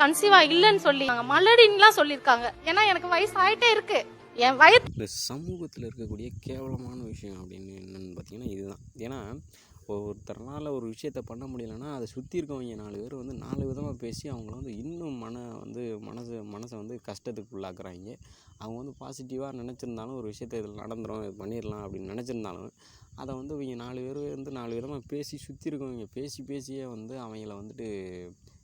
கன்சீவா இல்லைன்னு சொல்லி மலடின்லாம் சொல்லியிருக்காங்க. ஏன்னா எனக்கு வயசு ஆயிட்டே இருக்கு. என் வயது இந்த சமூகத்தில் இருக்கக்கூடிய கேவலமான விஷயம் அப்படின்னு என்னென்னு பார்த்தீங்கன்னா இதுதான். ஏன்னா ஒருத்தர்னால ஒரு விஷயத்த பண்ண முடியலன்னா அதை சுற்றி இருக்கவங்க நாலு பேர் வந்து நாலு விதமாக பேசி அவங்கள வந்து இன்னும் மன வந்து மனசு மனசை வந்து கஷ்டத்துக்கு உள்ளாக்குறாங்க. அவங்க வந்து பாசிட்டிவாக நினச்சிருந்தாலும் ஒரு விஷயத்த இதில் நடந்துடும் இது பண்ணிடலாம் அப்படின்னு நினச்சிருந்தாலும் அதை வந்து இவங்க நாலு பேர் வந்து நாலு விதமாக பேசி சுற்றி இருக்கவங்க பேசி பேசியே வந்து அவங்கள வந்துட்டு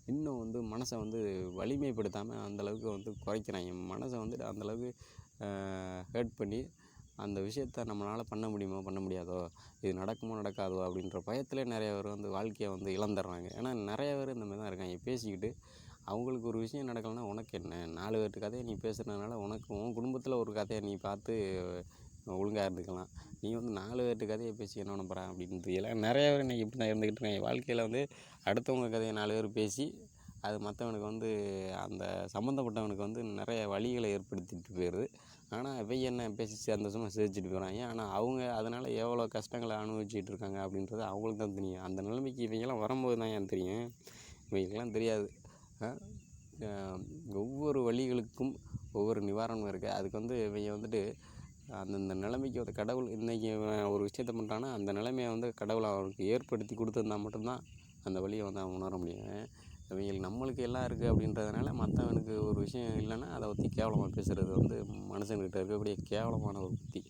இன்னும் வந்து மனசை வந்து வலிமைப்படுத்தாமல் அந்தளவுக்கு வந்து குறைக்கிறாங்க. மனசை வந்துட்டு அந்தளவுக்கு ஹேர்ட் பண்ணி அந்த விஷயத்த நம்மளால் பண்ண முடியுமோ? பண்ண முடியாதோ? இது நடக்குமோ? நடக்காதோ? அப்படின்ற பயத்தில் நிறைய பேர் வந்து வாழ்க்கையை வந்து இழந்துடுறாங்க. ஏன்னா நிறைய பேர் இந்த மாதிரி தான் இருக்காங்க. பேசிக்கிட்டு அவங்களுக்கு ஒரு விஷயம் நடக்கலைன்னா உனக்கு என்ன? நாலு பேர்த்து கதையை நீ பேசுகிறதுனால உனக்கு உன் குடும்பத்தில் ஒரு கதையை நீ பார்த்து ஒழுங்காக இருந்துக்கலாம். நீ வந்து நாலு பேர்ட்டு கதையை பேசி என்ன பண்ண அப்படின்றது எல்லாம் நிறைய பேர் இன்றைக்கி இப்படி தான் இருந்துக்கிட்டு இருக்கேன் வாழ்க்கையில் வந்து அடுத்தவங்க கதையை நாலு பேர் பேசி அது மற்றவனுக்கு வந்து அந்த சம்மந்தப்பட்டவனுக்கு வந்து நிறைய வழிகளை ஏற்படுத்திட்டு போயிடுது ஆனால் இவங்க என்ன பேசி சந்தோஷமாக சிரிச்சிட்டு போகிறாங்க ஆனால் அவங்க அதனால் எவ்வளோ கஷ்டங்களை அனுபவிச்சுட்டு இருக்காங்க அப்படின்றது அவங்களுக்கு தான் தெரியும். அந்த நிலைமைக்கு இவங்கெல்லாம் வரும்போது தான் ஏன் தெரியும்? இவங்களுக்கெல்லாம் தெரியாது. ஒவ்வொரு வழிகளுக்கும் ஒவ்வொரு நிவாரணம் இருக்குது அதுக்கு வந்து இவங்க வந்துட்டு அந்தந்த நிலைமைக்கு வந்து கடவுள் இன்றைக்கி ஒரு விஷயத்த பண்ணுறான்னா அந்த நிலைமையை வந்து கடவுள் அவனுக்கு ஏற்படுத்தி கொடுத்துருந்தா மட்டும்தான் அந்த வழியை வந்து அவன் உணர முடியும். இவங்களுக்கு நம்மளுக்கு எல்லாம் இருக்குது அப்படின்றதுனால மற்றவனுக்கு ஒரு விஷயம் இல்லைன்னா அதை பற்றி கேவலமாக பேசுகிறது வந்து மனுஷன்கிட்ட இருக்கக்கூடிய கேவலமான ஒரு புத்தி.